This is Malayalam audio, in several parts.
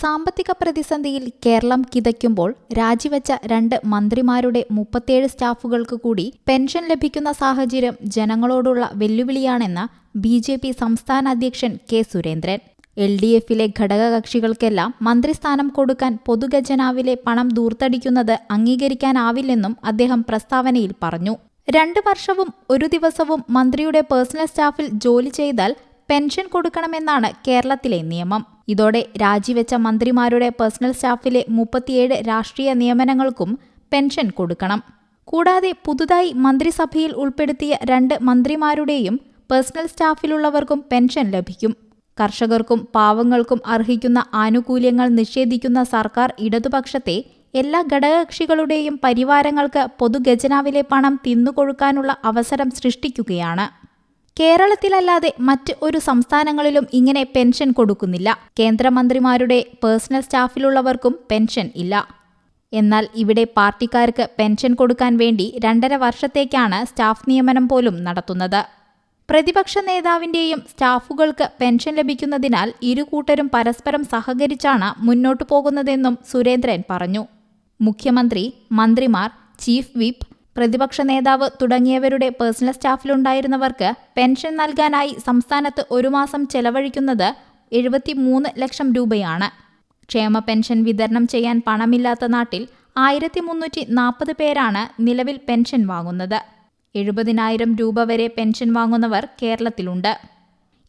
സാമ്പത്തിക പ്രതിസന്ധിയിൽ കേരളം കിതയ്ക്കുമ്പോൾ രാജിവെച്ച രണ്ട് മന്ത്രിമാരുടെ മുപ്പത്തിയേഴ് സ്റ്റാഫുകൾക്ക് കൂടി പെൻഷൻ ലഭിക്കുന്ന സാഹചര്യം ജനങ്ങളോടുള്ള വെല്ലുവിളിയാണെന്ന് ബി ജെ പി സംസ്ഥാന അധ്യക്ഷൻ കെ സുരേന്ദ്രൻ. എൽ ഡി എഫിലെ ഘടകകക്ഷികൾക്കെല്ലാം മന്ത്രിസ്ഥാനം കൊടുക്കാൻ പൊതുഖജനാവിലെ പണം ദൂർത്തടിക്കുന്നത് അംഗീകരിക്കാനാവില്ലെന്നും അദ്ദേഹം പ്രസ്താവനയിൽ പറഞ്ഞു. രണ്ട് വർഷവും ഒരു ദിവസവും മന്ത്രിയുടെ പേഴ്സണൽ സ്റ്റാഫിൽ ജോലി ചെയ്താൽ പെൻഷൻ കൊടുക്കണമെന്നാണ് കേരളത്തിലെ നിയമം. ഇതോടെ രാജിവെച്ച മന്ത്രിമാരുടെ പേഴ്സണൽ സ്റ്റാഫിലെ മുപ്പത്തിയേഴ് രാഷ്ട്രീയ നിയമനങ്ങൾക്കും പെൻഷൻ കൊടുക്കണം. കൂടാതെ പുതുതായി മന്ത്രിസഭയിൽ ഉൾപ്പെടുത്തിയ രണ്ട് മന്ത്രിമാരുടെയും പേഴ്സണൽ സ്റ്റാഫിലുള്ളവർക്കും പെൻഷൻ ലഭിക്കും. കർഷകർക്കും പാവങ്ങൾക്കും അർഹിക്കുന്ന ആനുകൂല്യങ്ങൾ നിഷേധിക്കുന്ന സർക്കാർ ഇടതുപക്ഷത്തെ എല്ലാ ഘടകകക്ഷികളുടെയും പരിവാരങ്ങൾക്ക് പൊതുഖജനാവിലെ പണം തിന്നുകൊടുക്കാനുള്ള അവസരം സൃഷ്ടിക്കുകയാണ്. കേരളത്തിലല്ലാതെ മറ്റ് ഒരു സംസ്ഥാനങ്ങളിലും ഇങ്ങനെ പെൻഷൻ കൊടുക്കുന്നില്ല. കേന്ദ്രമന്ത്രിമാരുടെ പേഴ്സണൽ സ്റ്റാഫിലുള്ളവർക്കും പെൻഷൻ ഇല്ല. എന്നാൽ ഇവിടെ പാർട്ടിക്കാർക്ക് പെൻഷൻ കൊടുക്കാൻ വേണ്ടി രണ്ടര വർഷത്തേക്കാണ് സ്റ്റാഫ് നിയമനം പോലും നടത്തുന്നത്. പ്രതിപക്ഷ നേതാവിന്റെയും സ്റ്റാഫുകൾക്ക് പെൻഷൻ ലഭിക്കുന്നതിനാൽ ഇരുകൂട്ടരും പരസ്പരം സഹകരിച്ചാണ് മുന്നോട്ടു പോകുന്നതെന്നും സുരേന്ദ്രൻ പറഞ്ഞു. മുഖ്യമന്ത്രി മന്ത്രിമാർ ചീഫ് വിപ്പ് പ്രതിപക്ഷ നേതാവ് തുടങ്ങിയവരുടെ പേഴ്സണൽ സ്റ്റാഫിലുണ്ടായിരുന്നവർക്ക് പെൻഷൻ നൽകാനായി സംസ്ഥാനത്ത് ഒരു മാസം ചെലവഴിക്കുന്നത് എഴുപത്തിമൂന്ന് ലക്ഷം രൂപയാണ്. ക്ഷേമ പെൻഷൻ വിതരണം ചെയ്യാൻ പണമില്ലാത്ത നാട്ടിൽ ആയിരത്തി മുന്നൂറ്റി നാൽപ്പത് പേരാണ് നിലവിൽ പെൻഷൻ വാങ്ങുന്നത്. എഴുപതിനായിരം രൂപ വരെ പെൻഷൻ വാങ്ങുന്നവർ കേരളത്തിലുണ്ട്.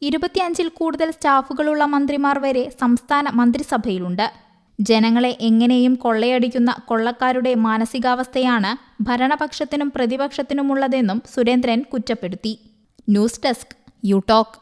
ഇരുപത്തിയഞ്ചിൽ കൂടുതൽ സ്റ്റാഫുകളുള്ള മന്ത്രിമാർ വരെ സംസ്ഥാന മന്ത്രിസഭയിലുണ്ട്. ജനങ്ങളെ എങ്ങനെയും കൊള്ളയടിക്കുന്ന കൊള്ളക്കാരുടെ മാനസികാവസ്ഥയാണ് ഭരണപക്ഷത്തിനും പ്രതിപക്ഷത്തിനുമുള്ളതെന്നും സുരേന്ദ്രൻ കുറ്റപ്പെടുത്തി. News desk you talk